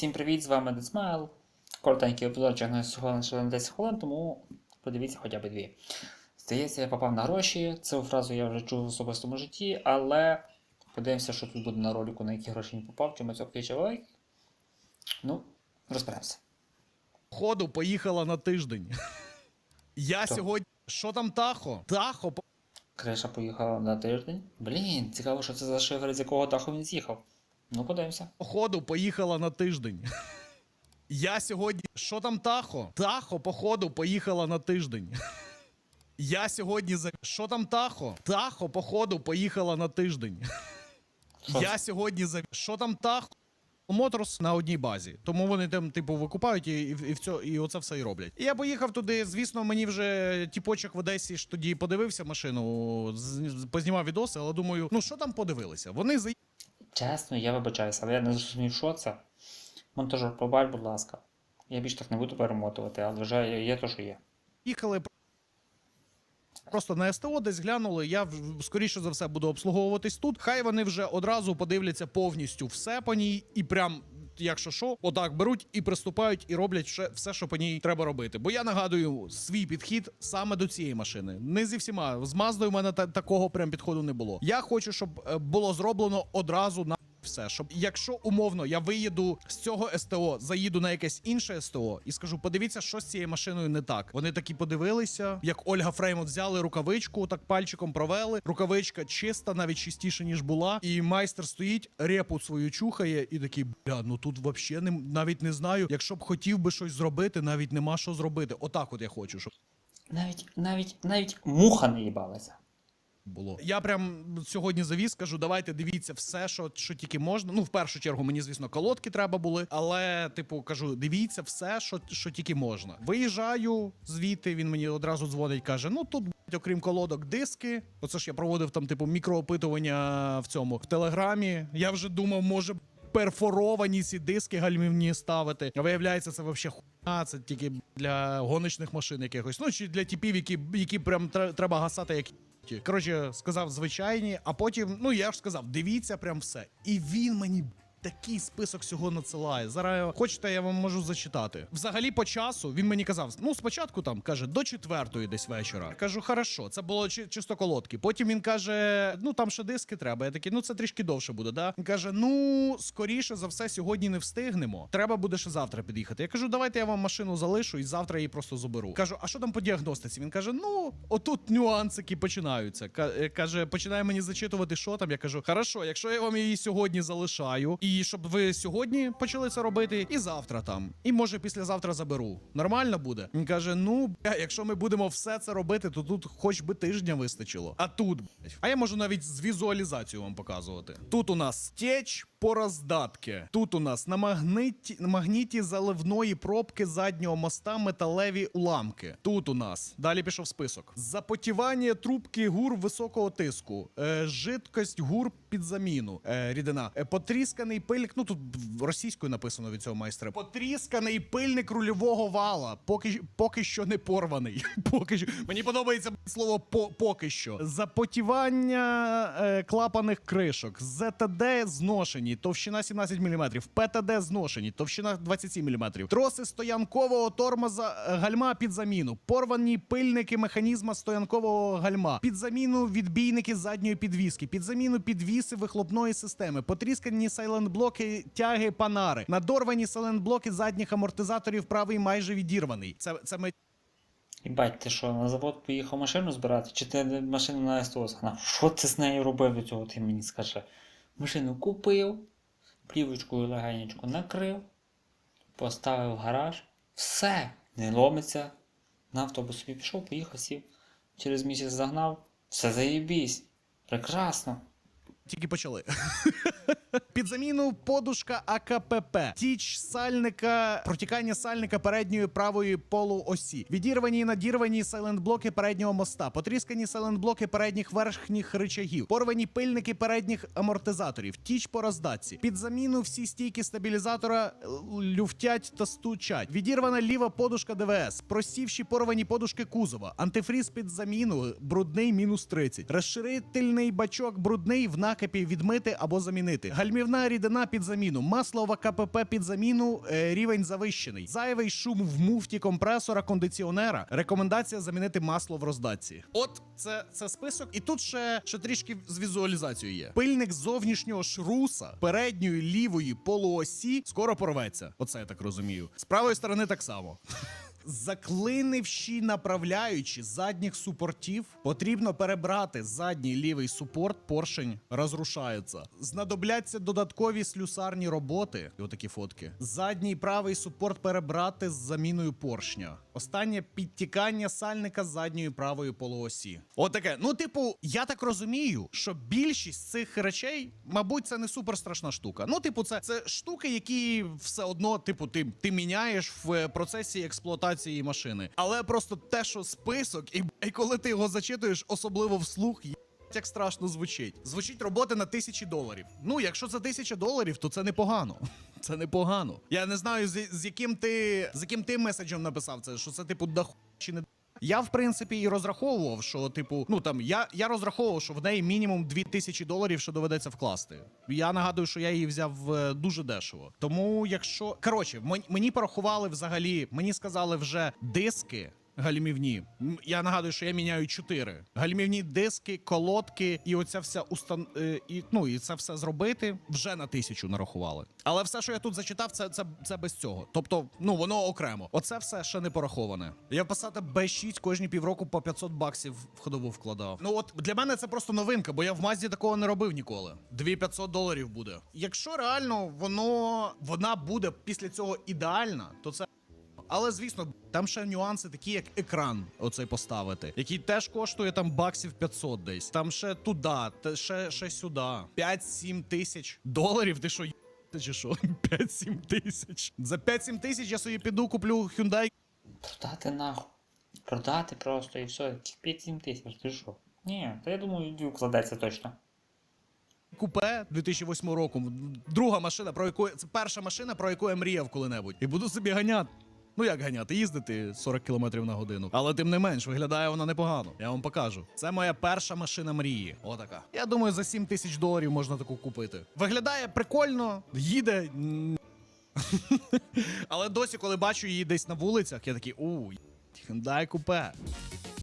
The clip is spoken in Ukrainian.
Всім привіт, з вами Десмайл. Коротенький епізодчик на всього лише на 10 хвилин, тому подивіться хоча б дві. Здається, я попав на гроші. Цю фразу я вже чув в особистому житті, але подивимося, що тут буде на ролику, на які гроші він попав, чому цього чи лайк. Ну, розберемося. Ходу поїхала на тиждень. Я Хто? сьогодні. Що там Тахо? Тахо Криша поїхала на тиждень. Блін, цікаво, що це за шифр, з якого даху він з'їхав. Ну, подивимося. походу поїхала на тиждень. Я сьогодні. Що там Тахо? Тахо, походу, поїхала на тиждень. Я сьогодні за. Що там Тахо? Тахо, походу, поїхала на тиждень. Я сьогодні за. Що там Тахо? Моторс на одній базі, тому вони там, типу, викупають і, і, і, все, і оце все і роблять. І я поїхав туди. Звісно, мені вже тіпочок в Одесі ж тоді подивився машину, з- познімав відоси, але думаю, ну що там подивилися? Вони Чесно, я вибачаюся, але я не зрозумів, що це. Монтажер, побач, будь ласка. Я більш так не буду перемотувати, але вже є, те, що є. Їхали просто на СТО, десь глянули. Я скоріше за все буду обслуговуватись тут. Хай вони вже одразу подивляться повністю все по ній, і прям. Якщо що, отак беруть і приступають, і роблять все, все, що по ній треба робити. Бо я нагадую свій підхід саме до цієї машини. Не зі всіма з Маздою в мене та- такого прям підходу не було. Я хочу, щоб е, було зроблено одразу на все, щоб якщо умовно я виїду з цього СТО, заїду на якесь інше СТО і скажу, подивіться, що з цією машиною не так. Вони такі подивилися, як Ольга Фреймот взяли рукавичку, так пальчиком провели. Рукавичка чиста, навіть чистіше ніж була. І майстер стоїть, репу свою чухає, і такий бля, ну тут вообще не навіть не знаю. Якщо б хотів би щось зробити, навіть нема що зробити. Отак, от я хочу, щоб Навіть, навіть, навіть муха не їбалася. Було. Я прям сьогодні завіз, кажу, давайте дивіться все, що, що тільки можна. Ну, в першу чергу, мені, звісно, колодки треба були, але, типу, кажу, дивіться все, що, що тільки можна. Виїжджаю звідти, він мені одразу дзвонить, каже: ну тут, окрім колодок, диски. Оце ж я проводив там, типу, мікроопитування в цьому в телеграмі. Я вже думав, може. Перфоровані ці диски гальмівні ставити. А виявляється, це вообще хуйня, це тільки для гоночних машин якихось. Ну чи для типів, які, які прям тре- треба гасати як. Коротше, сказав звичайні, а потім, ну я ж сказав, дивіться прям все. І він мені такий список всього надсилає. Зараз хочете, я вам можу зачитати. Взагалі, по часу він мені казав: ну спочатку там каже до четвертої десь вечора. Я кажу, хорошо, це було чи- чисто колодки. Потім він каже: ну там ще диски треба. Я такий, ну це трішки довше буде. Да? Він каже: Ну скоріше за все, сьогодні не встигнемо. Треба буде ще завтра під'їхати. Я кажу, давайте я вам машину залишу і завтра її просто заберу. Кажу, а що там по діагностиці? Він каже: Ну, отут нюансики починаються. Е, Каже, починає мені зачитувати, що там. Я кажу, хорошо, якщо я вам її сьогодні залишаю, і щоб ви сьогодні почали це робити, і завтра там, і може післязавтра заберу. Нормально буде? Він каже: Ну, якщо ми будемо все це робити, то тут хоч би тижня вистачило. А тут, а я можу навіть з візуалізацією вам показувати. Тут у нас теч по роздатки. Тут у нас на магниті, магніті заливної пробки заднього моста металеві уламки. Тут у нас далі пішов список. Запотівання трубки гур високого тиску, е, жидкость гур під заміну. Е, рідина. Е, потрісканий пильник. Ну тут російською написано від цього майстра. Потрісканий пильник рульового вала. Поки, поки що не порваний. Поки що. Мені подобається слово по, поки що. Запотівання е, клапаних кришок. ЗТД зношені, товщина 17 мм. ПТД зношені, товщина 27 мм. Троси стоянкового тормоза е, гальма під заміну. Порвані пильники механізма стоянкового гальма. Під заміну відбійники задньої підвіски. Під заміну підвіси вихлопної системи. Потріскані сайлентблоки тяги панари. Надорвані сайлентблоки задніх амортизаторів правий майже відірваний. Це, це ми Їбать, ти що, на завод поїхав машину збирати, чи ти машину на СТО загнав? Що ти з нею робив до цього, ти мені скажи. Машину купив, плівочкою легенечку накрив, поставив в гараж, все, не ломиться. На автобус собі пішов, поїхав, сів, через місяць загнав, все заєбісь. Прекрасно. Тільки почали. Під заміну подушка АКПП, тіч сальника, протікання сальника передньої правої полуосі, відірвані і надірвані сайлентблоки переднього моста, потріскані сайлентблоки передніх верхніх рычагів, порвані пильники передніх амортизаторів, тіч по роздатці. Під заміну всі стійки стабілізатора люфтять та стучать. Відірвана ліва подушка ДВС, просівші порвані подушки кузова, антифріз під заміну, брудний мінус 30, розширительний бачок. Брудний в накрі накипі відмити або замінити. Гальмівна рідина під заміну, масло в КПП під заміну, е, рівень завищений. Зайвий шум в муфті компресора, кондиціонера. Рекомендація замінити масло в роздатці. От це, це список. І тут ще, ще трішки з візуалізацією є. Пильник зовнішнього шруса передньої лівої полуосі скоро порветься. Оце я так розумію. З правої сторони так само. Заклинивші направляючі задніх супортів, потрібно перебрати задній лівий супорт, поршень розрушається. Знадобляться додаткові слюсарні роботи. І отакі фотки. Задній правий супорт перебрати з заміною поршня. Останнє підтікання сальника задньої правої полуосі. Отаке. Ну, типу, я так розумію, що більшість цих речей, мабуть, це не супер страшна штука. Ну, типу, це, це штуки, які все одно, типу, ти, ти міняєш в е, процесі експлуатації машини. Але просто те, що список, і, і коли ти його зачитуєш, особливо вслух, як страшно звучить. Звучить роботи на тисячі доларів. Ну, якщо це тисяча доларів, то це непогано. Це непогано. Я не знаю, з, з яким ти з яким ти меседжем написав це, що це типу даху чи не я, в принципі, і розраховував, що, типу, ну там я, я розраховував, що в неї мінімум 2000 доларів що доведеться вкласти. Я нагадую, що я її взяв е, дуже дешево. Тому, якщо коротше, мен- мені порахували взагалі, мені сказали вже диски. Гальмівні. Я нагадую, що я міняю чотири. Гальмівні диски, колодки, і оця вся устан... е, і, ну, і це все зробити вже на тисячу нарахували. Але все, що я тут зачитав, це, це, це без цього. Тобто, ну воно окремо. Оце все ще не пораховане. Я Passat B6 кожні півроку по 500 баксів в ходову вкладав. Ну от для мене це просто новинка, бо я в Мазді такого не робив ніколи. 2500 доларів буде. Якщо реально воно вона буде після цього ідеальна, то це. Але звісно, там ще нюанси, такі як екран, оцей поставити, який теж коштує там баксів 500 десь. Там ще туди, ще, ще сюди. 5-7 тисяч доларів. Ти що, ти чи що? 5-7 тисяч. За 5-7 тисяч я собі піду куплю Hyundai Продати нахуй. Продати просто і все. 5-7 тисяч, ти що? Ні, та я думаю, і вкладеться точно. купе 2008 року. Друга машина, про яку це перша машина, про яку я мріяв коли-небудь. І буду собі ганяти. Ну як ганяти, їздити 40 км на годину. Але тим не менш, виглядає вона непогано. Я вам покажу. Це моя перша машина мрії. Отака. Я думаю, за 7 тисяч доларів можна таку купити. Виглядає прикольно, їде. Але досі, коли бачу її десь на вулицях, я такий у Hyundai купе.